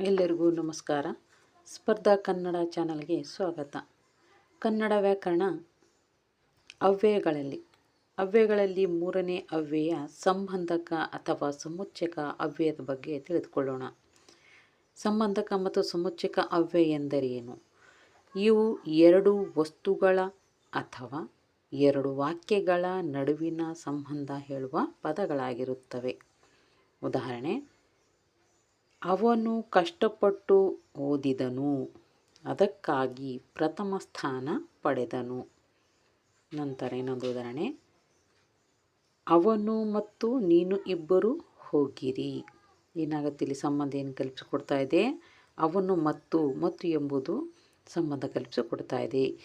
ಎಲ್ಲರಿಗೂ ನಮಸ್ಕಾರ. ಸ್ಪರ್ಧಾ ಕನ್ನಡ ಚಾನಲ್ಗೆ ಸ್ವಾಗತ. ಕನ್ನಡ ವ್ಯಾಕರಣ ಅವ್ಯಯಗಳಲ್ಲಿ. ಅವ್ಯಯಗಳಲ್ಲಿ ಮೂರನೇ ಅವ್ಯಯ ಸಂಬಂಧಕ ಅಥವಾ ಸಮುಚ್ಚಕ ಅವ್ಯಯದ ಬಗ್ಗೆ ತಿಳಿದುಕೊಳ್ಳೋಣ. ಸಂಬಂಧಕ ಮತ್ತು ಸಮುಚ್ಚಕ ಅವ್ಯಯ ಎಂದರೇನು ಇವು ಎರಡು ವಸ್ತುಗಳ ಅಥವಾ ಎರಡು ವಾಕ್ಯಗಳ ನಡುವಿನ ಸಂಬಂಧ ಹೇಳುವ ಪದಗಳಾಗಿರುತ್ತವೆ. ಉದಾಹರಣೆ ಅವನು ಕಷ್ಟಪಟ್ಟು ಓದಿದನು. ಅದಕ್ಕಾಗಿ ಪ್ರಥಮ ಸ್ಥಾನ ಪಡೆದನು. ನಂತರ ಇನ್ನೊಂದು ಉದಾಹರಣೆ. ಅವನು ಮತ್ತು ನೀನು ಇಬ್ಬರು ಹೋಗಿರಿ. ಏನಾಗುತ್ತೆ ಇಲ್ಲಿ ಸಂಬಂಧ ಏನು ಕಲ್ಪಿಸಿಕೊಡ್ತಾ ಇದೆ? ಅವನು ಮತ್ತು ಮತ್ತು ಎಂಬುದು ಸಂಬಂಧ ಕಲ್ಪಿಸಿಕೊಡ್ತಾ ಇದೆ.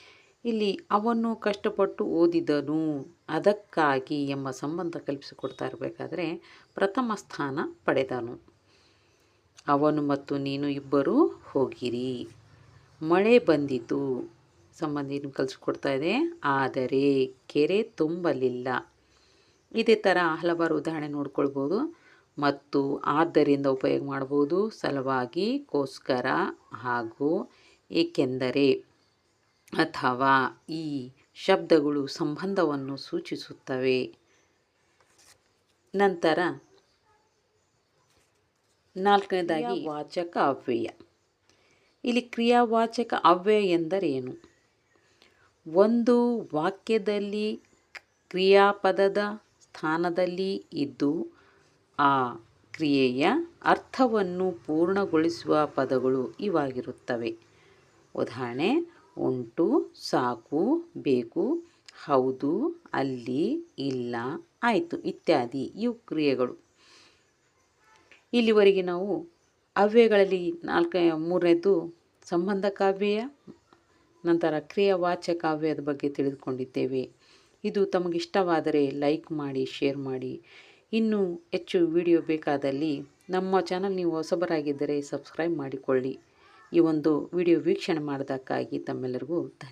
ಇಲ್ಲಿ ಅವನು ಕಷ್ಟಪಟ್ಟು ಓದಿದನು. ಅದಕ್ಕಾಗಿ ಎಂಬ ಸಂಬಂಧ ಕಲ್ಪಿಸಿಕೊಡ್ತಾ ಇರಬೇಕಾದ್ರೆ ಪ್ರಥಮ ಸ್ಥಾನ ಪಡೆದನು. ಅವನು ಮತ್ತು ನೀನು ಇಬ್ಬರು ಹೋಗಿರಿ. ಮಳೆ ಬಂದಿತು. ಸಂಬಂಧಿನ ಕಲಿಸ್ಕೊಡ್ತಾ ಇದೆ. ಆದರೆ ಕೆರೆ ತುಂಬಲಿಲ್ಲ. ಇದೇ ಥರ ಹಲವಾರು ಉದಾಹರಣೆ ನೋಡ್ಕೊಳ್ಬೋದು ಮತ್ತು ಆದ್ದರಿಂದ ಉಪಯೋಗ ಮಾಡ್ಬೋದು ಸಲುವಾಗಿ ಕೋಸ್ಕರ ಹಾಗೂ ಏಕೆಂದರೆ ಅಥವಾ ಈ ಶಬ್ದಗಳು ಸಂಬಂಧವನ್ನು ಸೂಚಿಸುತ್ತವೆ. ನಂತರ ನಾಲ್ಕನೇದಾಗಿ ವಾಚಕ ಅವ್ಯಯ. ಇಲ್ಲಿ ಕ್ರಿಯಾವಾಚಕ ಅವ್ಯಯ ಎಂದರೇನು? ಒಂದು ವಾಕ್ಯದಲ್ಲಿ ಕ್ರಿಯಾಪದದ ಸ್ಥಾನದಲ್ಲಿ ಇದ್ದು ಆ ಕ್ರಿಯೆಯ ಅರ್ಥವನ್ನು ಪೂರ್ಣಗೊಳಿಸುವ ಪದಗಳು ಇವಾಗಿರುತ್ತವೆ. ಉದಾಹರಣೆ, ಉಂಟು, ಸಾಕು, ಬೇಕು, ಹೌದು, ಅಲ್ಲಿ, ಇಲ್ಲ, ಆಯಿತು, ಇತ್ಯಾದಿ ಇವು ಕ್ರಿಯೆಗಳು. ಇಲ್ಲಿವರೆಗೆ ನಾವು ಅವ್ಯಗಳಲ್ಲಿ ನಾಲ್ಕ, ಮೂರನೇದು ಸಂಬಂಧ ಕಾವ್ಯ ನಂತರ ಕ್ರಿಯಾವಾಚಕ ಕಾವ್ಯದ ಬಗ್ಗೆ ತಿಳಿದುಕೊಂಡಿದ್ದೇವೆ. ಇದು ತಮಗಿಷ್ಟವಾದರೆ ಲೈಕ್ ಮಾಡಿ, ಶೇರ್ ಮಾಡಿ. ಇನ್ನೂ ಹೆಚ್ಚು ವಿಡಿಯೋ ಬೇಕಾದಲ್ಲಿ ನಮ್ಮ ಚಾನಲ್ ನೀವು ಹೊಸಬರಾಗಿದ್ದರೆ ಸಬ್ಸ್ಕ್ರೈಬ್ ಮಾಡಿಕೊಳ್ಳಿ. ಈ ಒಂದು ವಿಡಿಯೋ ವೀಕ್ಷಣೆ ಮಾಡೋದಕ್ಕಾಗಿ ತಮ್ಮೆಲ್ಲರಿಗೂ ಧನ್ಯ